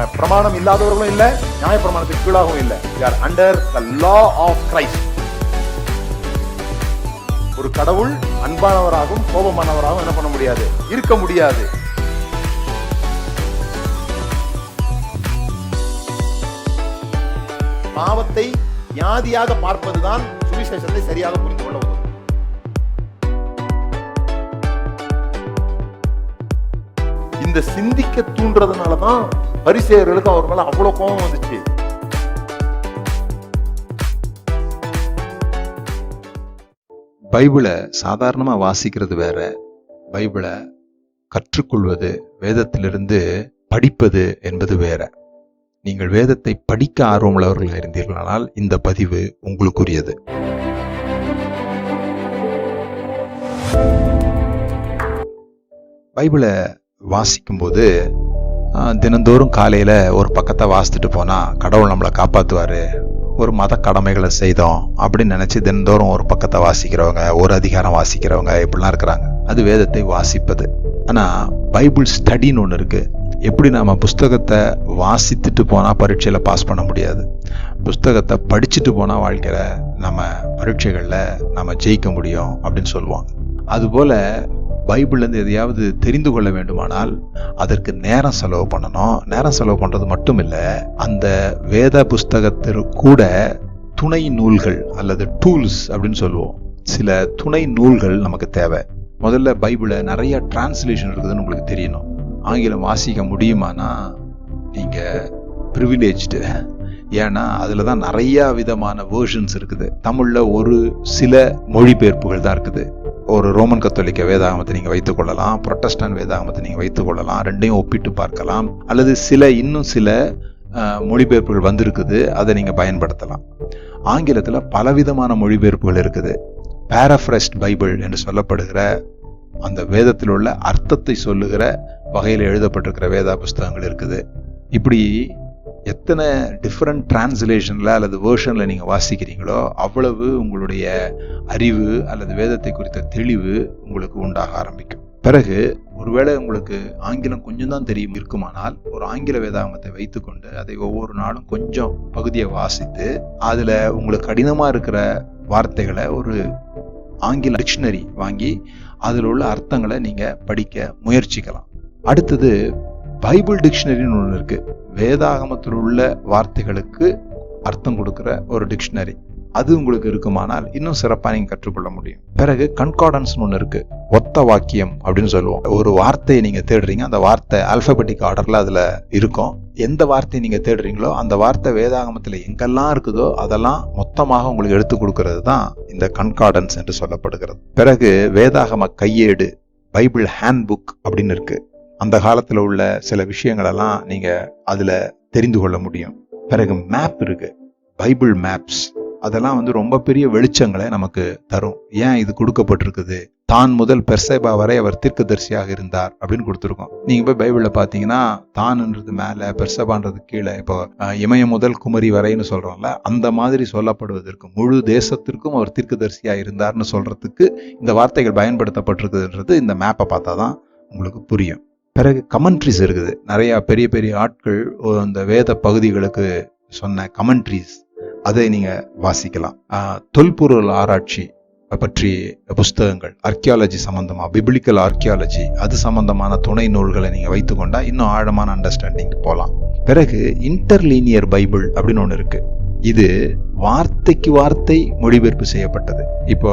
நம்ம பிரமாணம் இல்லாதவர்களும் இல்ல நியாய பிரமாணத்துக்கு கீழாகவும் இல்ல. Or under the law of Christ ஒரு கடவுள் அன்பானவராகவும் கோபமானவராகவும் என்ன பண்ண முடியாது? இருக்க முடியாது. பாவத்தை வியாதியாக பார்ப்பதுதான் சுவிசேஷத்தை சரியாக புரிந்து கொள்ள உதவும். இந்த சிந்திக்க தூண்டுறதுனாலதான் பரிசேயர்களுக்கு அவர் மேல அவ்வளவு கோபம் வந்துச்சு. பைபிளை சாதாரணமாக வாசிக்கிறது வேற. பைபிளை கற்றுக்கொள்வது வேதத்திலிருந்து படிப்பது என்பது வேற. நீங்கள் வேதத்தை படிக்க ஆர்வமுள்ளவர்கள் இருந்தீர்களானால் இந்த பதிவு உங்களுக்குரியது. பைபிளை வாசிக்கும்போது தினந்தோறும் காலையில் ஒரு பக்கத்தை வாசித்துட்டு போனால் கடவுள் நம்மளை காப்பாற்றுவார் ஒரு மத கடமைகளை செய்தோம் அப்படின்னு நினச்சி தினந்தோறும் ஒரு பக்கத்தை வாசிக்கிறவங்க ஒரு அதிகாரம் வாசிக்கிறவங்க இப்படிலாம் இருக்கிறாங்க. அது வேதத்தை வாசிப்பது. ஆனால் பைபிள் ஸ்டடின்னு ஒன்று இருக்குது எப்படி நாம் புஸ்தகத்தை வாசித்துட்டு போனால் பரீட்சையில் பாஸ் பண்ண முடியாது? புஸ்தகத்தை படிச்சுட்டு போனால் வாழ்க்கையில் நம்ம பரீட்சைகளில் நம்ம ஜெயிக்க முடியும் அப்படின்னு சொல்லுவாங்க. அதுபோல் பைபிள்லேருந்து எதையாவது தெரிந்து கொள்ள வேண்டுமானால் அதற்கு நேரம் செலவு பண்ணணும். நேரம் செலவு பண்ணுறது மட்டும் இல்லை அந்த வேத புஸ்தகத்திற்கு கூட துணை நூல்கள் அல்லது டூல்ஸ் அப்படின்னு சொல்லுவோம். சில துணை நூல்கள் நமக்கு தேவை. முதல்ல பைபிளை நிறைய டிரான்ஸ்லேஷன் இருக்குதுன்னு உங்களுக்கு தெரியணும். ஆங்கிலம் வாசிக்க முடியுமானா? நீங்கள் ப்ரிவிலேஜ்டு ஏன்னா அதில் தான் நிறையா விதமான வேர்ஷன்ஸ் இருக்குது. தமிழில் ஒரு சில மொழிபெயர்ப்புகள் தான் இருக்குது. ஒரு ரோமன் கத்தோலிக்க வேதாகமத்தை நீங்கள் வைத்துக்கொள்ளலாம் புரொட்டஸ்டன் வேதாகமத்தை நீங்கள் வைத்துக்கொள்ளலாம் ரெண்டையும் ஒப்பிட்டு பார்க்கலாம் அல்லது சில இன்னும் சில மொழிபெயர்ப்புகள் வந்திருக்குது அதை நீங்கள் பயன்படுத்தலாம். ஆங்கிலத்தில் பலவிதமான மொழிபெயர்ப்புகள் இருக்குது. பேராஃப்ரெஸ்ட் பைபிள் என்று சொல்லப்படுகிற அந்த வேதத்தில் உள்ள அர்த்தத்தை சொல்லுகிற வகையில் எழுதப்பட்டிருக்கிற வேதா புஸ்தகங்கள் இருக்குது. இப்படி எத்தனை டிஃப்ரெண்ட் டிரான்ஸ்லேஷனில் அல்லது வேர்ஷனில் நீங்கள் வாசிக்கிறீங்களோ அவ்வளவு உங்களுடைய அறிவு அல்லது வேதத்தை குறித்த தெளிவு உங்களுக்கு உண்டாக ஆரம்பிக்கும். பிறகு ஒருவேளை உங்களுக்கு ஆங்கிலம் கொஞ்சம் தான் தெரியும் இருக்குமானால் ஒரு ஆங்கில வேதாகமத்தை வைத்துக்கொண்டு அதை ஒவ்வொரு நாளும் கொஞ்சம் பகுதியை வாசித்து அதில் உங்களுக்கு கடினமாக இருக்கிற வார்த்தைகளை ஒரு ஆங்கில டிக்ஷனரி வாங்கி அதில் உள்ள அர்த்தங்களை நீங்கள் படிக்க முயற்சிக்கலாம். அடுத்தது பைபிள் டிக்ஷனரின்னு ஒன்று இருக்குது வேதாகமத்தில் உள்ள வார்த்தைகளுக்கு அர்த்தம் கொடுக்குற ஒரு டிக்ஷனரி அது உங்களுக்கு இருக்குமானால் இன்னும் சிறப்பாக நீங்கள் கற்றுக்கொள்ள முடியும். பிறகு கன்கார்டன்ஸ்னு ஒன்று இருக்கு. ஒத்த வாக்கியம் அப்படின்னு சொல்லுவோம். ஒரு வார்த்தையை நீங்கள் தேடுறீங்க. அந்த வார்த்தை அல்பபெட்டிக் ஆர்டரில் அதில் இருக்கும். எந்த வார்த்தையை நீங்கள் தேடுறீங்களோ அந்த வார்த்தை வேதாகமத்தில் எங்கெல்லாம் இருக்குதோ அதெல்லாம் மொத்தமாக உங்களுக்கு எடுத்து கொடுக்கறது தான் இந்த கன்கார்டன்ஸ் என்று சொல்லப்படுகிறது. பிறகு வேதாகம கையேடு பைபிள் ஹேண்ட் புக் அப்படின்னு இருக்கு. அந்த காலத்தில் உள்ள சில விஷயங்களெல்லாம் நீங்கள் அதில் தெரிந்து கொள்ள முடியும். பிறகு மேப் இருக்கு. பைபிள் மேப்ஸ் அதெல்லாம் வந்து ரொம்ப பெரிய வெளிச்சங்களை நமக்கு தரும். ஏன் இது கொடுக்கப்பட்டிருக்குது? தான் முதல் பெர்சேபா வரை அவர் தீர்க்கதரிசியாக இருந்தார் அப்படின்னு கொடுத்துருக்கோம். நீங்க போய் பைபிளில் பார்த்தீங்கன்னா தான்ன்றது மேலே பெர்சபான்றது கீழே. இப்போ இமய இமயம் முதல் குமரி வரைன்னு சொல்றோம்ல அந்த மாதிரி சொல்லப்படுவதற்கு முழு தேசத்திற்கும் அவர் தீர்க்கதரிசியா இருந்தார்னு சொல்றதுக்கு இந்த வார்த்தைகள் பயன்படுத்தப்பட்டிருக்குதுன்றது இந்த மேப்பை பார்த்தா தான் உங்களுக்கு புரியும். பிறகு கமெண்ட்ரிஸ் இருக்குது. நிறையா பெரிய பெரிய ஆட்கள் அந்த வேத பகுதிகளுக்கு சொன்ன கமெண்ட்ரிஸ் அதை நீங்கள் வாசிக்கலாம். தொல்பொருள் ஆராய்ச்சி பற்றி புஸ்தகங்கள் ஆர்கியாலஜி சம்மந்தமாக பிபிளிக்கல் ஆர்கியாலஜி அது சம்மந்தமான துணை நூல்களை நீங்கள் வைத்துக்கொண்டால் இன்னும் ஆழமான அண்டர்ஸ்டாண்டிங் போகலாம் பிறகு இன்டர்லீனியர் பைபிள் அப்படின்னு ஒன்று இருக்குது இது வார்த்தைக்கு வார்த்தை மொழிபெயர்ப்பு செய்யப்பட்டது. இப்போ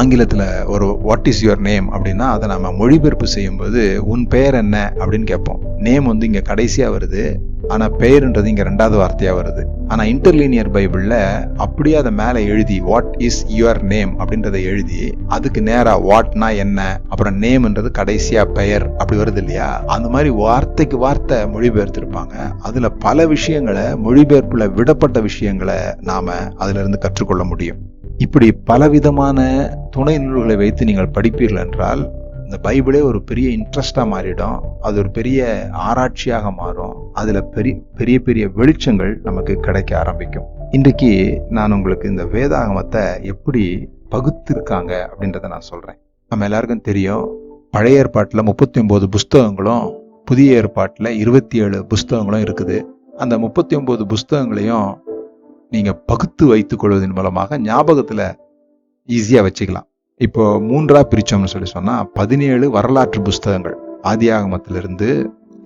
ஆங்கிலத்தில் ஒரு வாட் இஸ் யுவர் நேம் அப்படின்னா அதை நம்ம மொழிபெயர்ப்பு செய்யும்போது உன் பெயர் என்ன? அப்படின்னு கேட்போம். நேம் வந்து இங்கே கடைசியாக வருது. ஆனால் பெயர்ன்றது இங்கே ரெண்டாவது வார்த்தையாக வருது. ஆனால் இன்டர்லீனியர் பைபிளில் அப்படியே அதை மேலே எழுதி வாட் இஸ் யுவர் நேம் அப்படின்றத எழுதி அதுக்கு நேராக வாட்னா என்ன? அப்புறம் நேம்ன்றது கடைசியாக பெயர் அப்படி வருது இல்லையா? அந்த மாதிரி வார்த்தைக்கு வார்த்தை மொழிபெயர்த்திருப்பாங்க. அதில் பல விஷயங்களை மொழிபெயர்ப்பில் விடப்பட்ட விஷயங்களை நாம் அதிலிருந்து கற்றுக்கொள்ள முடியும். இப்படி பலவிதமான துணை நூல்களை வைத்து நீங்கள் படிப்பீர்கள் என்றால் இந்த பைபிளே ஒரு பெரிய இன்ட்ரெஸ்டாக மாறிடும். அது ஒரு பெரிய ஆராய்ச்சியாக மாறும். அதில் பெரிய பெரிய பெரிய வெளிச்சங்கள் நமக்கு கிடைக்க ஆரம்பிக்கும். இன்றைக்கு நான் உங்களுக்கு இந்த வேதாகமத்தை எப்படி பகுத்திருக்காங்க அப்படின்றத நான் சொல்கிறேன் நம்ம எல்லாருக்கும் தெரியும் பழைய ஏற்பாட்டில் முப்பத்தி ஒன்பது புஸ்தகங்களும் புதிய ஏற்பாட்டில் இருபத்தி ஏழு புஸ்தகங்களும் இருக்குது. அந்த முப்பத்தி ஒம்பது புஸ்தகங்களையும் நீங்கள் பகுத்து வைத்துக் கொள்வதன் மூலமாக ஞாபகத்தில் ஈஸியாக வச்சுக்கலாம். இப்போ மூன்றாக பிரித்தோம்னு சொல்லி சொன்னால் பதினேழு வரலாற்று புஸ்தகங்கள். ஆதியாகமத்திலிருந்து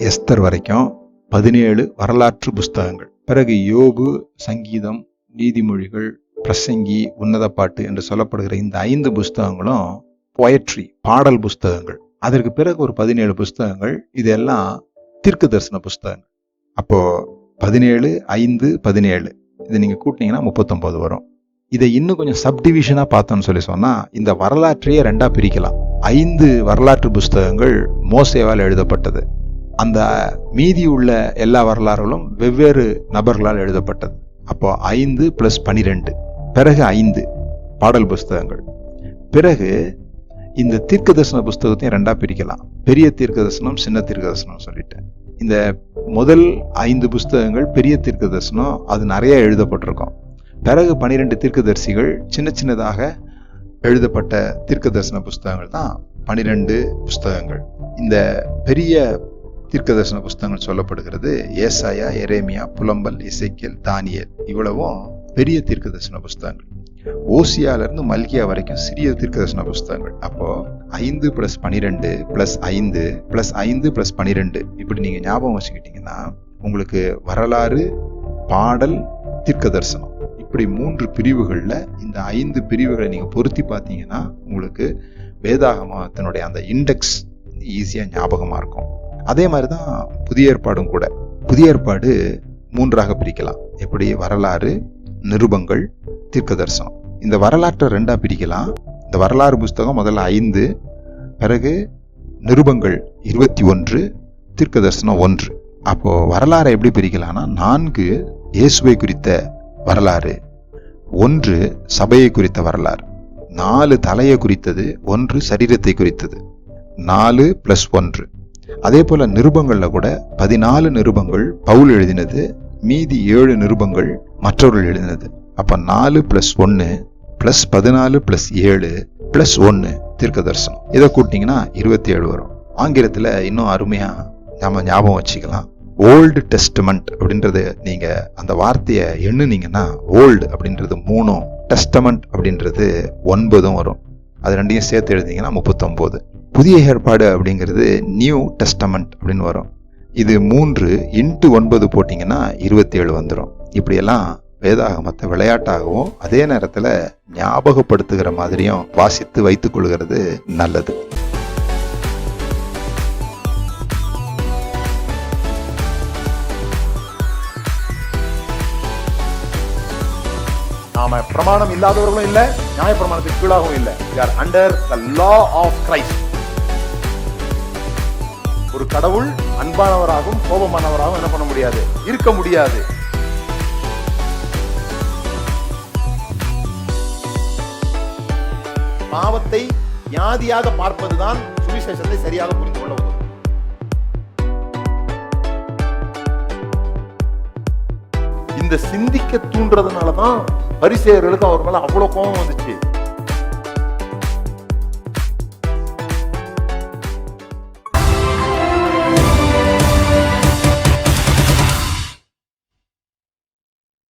எஸ்தர் வரைக்கும் பதினேழு வரலாற்று புஸ்தகங்கள். பிறகு யோபு சங்கீதம் நீதிமொழிகள் பிரசங்கி உன்னத பாட்டு என்று சொல்லப்படுகிற இந்த ஐந்து புஸ்தகங்களும் பொயட்ரி பாடல் புஸ்தகங்கள். அதற்கு பிறகு ஒரு பதினேழு புஸ்தகங்கள். இதெல்லாம் தீர்க்க தரிசன புஸ்தகங்கள். அப்போ பதினேழு ஐந்து பதினேழு. இதை நீங்கள் கூட்டினீங்கன்னா முப்பத்தொம்போது வரும். இதை இன்னும் கொஞ்சம் சப்டிவிஷனாக பார்த்தோம்னு சொல்லி சொன்னால் இந்த வரலாற்றையே ரெண்டாக பிரிக்கலாம். ஐந்து வரலாற்று புஸ்தகங்கள் மோசேவால் எழுதப்பட்டது. அந்த மீதி உள்ள எல்லா வரலாறுகளும் வெவ்வேறு நபர்களால் எழுதப்பட்டது. அப்போ ஐந்து ப்ளஸ் பனிரெண்டு. பிறகு ஐந்து பாடல் புஸ்தகங்கள். பிறகு இந்த தீர்க்க தரிசன புஸ்தகத்தையும் ரெண்டாக பிரிக்கலாம். பெரிய தீர்க்க தரிசனம் சின்ன தீர்க்க தரிசனம் சொல்லிட்டு. இந்த முதல் ஐந்து புஸ்தகங்கள் பெரிய தீர்க்க தரிசனம் அது நிறைய எழுதப்பட்டிருக்கும். பிறகு பனிரெண்டு தீர்க்கதரிசிகள் சின்ன சின்னதாக எழுதப்பட்ட தீர்க்க தரிசன புஸ்தகங்கள் தான் பனிரெண்டு புஸ்தகங்கள். இந்த பெரிய தீர்க்க தரிசன புஸ்தகங்கள் சொல்லப்படுகிறது ஏசாயா எரேமியா புலம்பல் இசைக்கியல் தானியல் இவ்வளவும் பெரிய தீர்க்க தரிசன புஸ்தகங்கள். ஓசியால இருந்து மல்கியா வரைக்கும் சிறிய தீர்க்கதர்சன புஸ்தகங்கள். அப்போ ஐந்து ப்ளஸ் பனிரெண்டு ப்ளஸ் ஐந்து ப்ளஸ் ஐந்து ப்ளஸ் பன்னிரெண்டு இப்படி நீங்கள் ஞாபகம் வச்சுக்கிட்டீங்கன்னா உங்களுக்கு வரலாறு பாடல் தீர்க்க தரிசனம் இப்படி மூன்று பிரிவுகளில் இந்த ஐந்து பிரிவுகளை நீங்கள் பொருத்தி பார்த்தீங்கன்னா உங்களுக்கு வேதாகமத்தினுடைய அந்த இண்டெக்ஸ் ஈஸியாக ஞாபகமாக இருக்கும். அதே மாதிரி தான் புதிய ஏற்பாடும் கூட. புதிய ஏற்பாடு மூன்றாக பிரிக்கலாம். எப்படி? வரலாறு நிருபங்கள் தீர்க்க தரிசனம் இந்த வரலாற்றை ரெண்டாக பிரிக்கலாம். இந்த வரலாறு புஸ்தகம் முதல்ல ஐந்து பிறகு நிருபங்கள் இருபத்தி ஒன்று தீர்க்க தரிசனம் ஒன்று. அப்போது வரலாறை எப்படி பிரிக்கலாம்னா நான்கு இயேசுவை குறித்த வரலாறு ஒன்று சபையை குறித்த வரலாறு நாலு தலையை குறித்தது ஒன்று சரீரத்தை குறித்தது நாலு ப்ளஸ் ஒன்று. அதே போல் நிருபங்களில் கூட பதினாலு நிருபங்கள் பவுல் எழுதினது மீதி ஏழு நிருபங்கள் மற்றவர்கள் எழுதினது. அப்போ நாலு ப்ளஸ் ஒன்று ப்ளஸ் பதினாலு ப்ளஸ் ஏழு ப்ளஸ் ஒன்று தீர்க்க தரிசனம் இதை கூட்டிங்கன்னா இருபத்தி ஏழு வரும். ஆங்கிலத்தில் இன்னும் அருமையாக நம்ம ஞாபகம் வச்சுக்கலாம். ஓல்டு டெஸ்டமெண்ட் அப்படின்றது நீங்கள் அந்த வார்த்தையை எண்ணுனீங்கன்னா ஓல்டு அப்படின்றது மூணும் டெஸ்டமெண்ட் அப்படின்றது ஒன்பதும் வரும். அது ரெண்டையும் சேர்த்து எழுதிங்கன்னா முப்பத்தொம்போது. புதிய ஏற்பாடு அப்படிங்கிறது நியூ டெஸ்டமெண்ட் அப்படின்னு வரும். இது மூன்று இன்ட்டு ஒன்பது போட்டிங்கன்னா இருபத்தி ஏழு வந்துடும் இப்படியெல்லாம் வேதாகமத்தை விளையாட்டாகவும் அதே நேரத்தில் ஞாபகப்படுத்துகிற மாதிரியும் வாசித்து வைத்துக் கொள்கிறது நல்லது. நாம பிரமாணம் இல்லாதவர்களும் இல்ல நியாய பிரமாணத்துக்கு கீழாகவும் இல்ல. Or under the law of Christ ஒரு கடவுள் அன்பானவராகவும் கோபமானவராகவும் என்ன பண்ண முடியாது? இருக்க முடியாது. பாவத்தை வியாதியாக பார்ப்பதுதான் சுவிசேஷத்தை சரியாக புரிந்து கொள்ள உதவும். இந்த சிந்திக்க தூண்டுறதுனால தான் பரிசேயர்களுக்கு அவர் மேல அவ்வளவு கோபம் வந்துச்சு.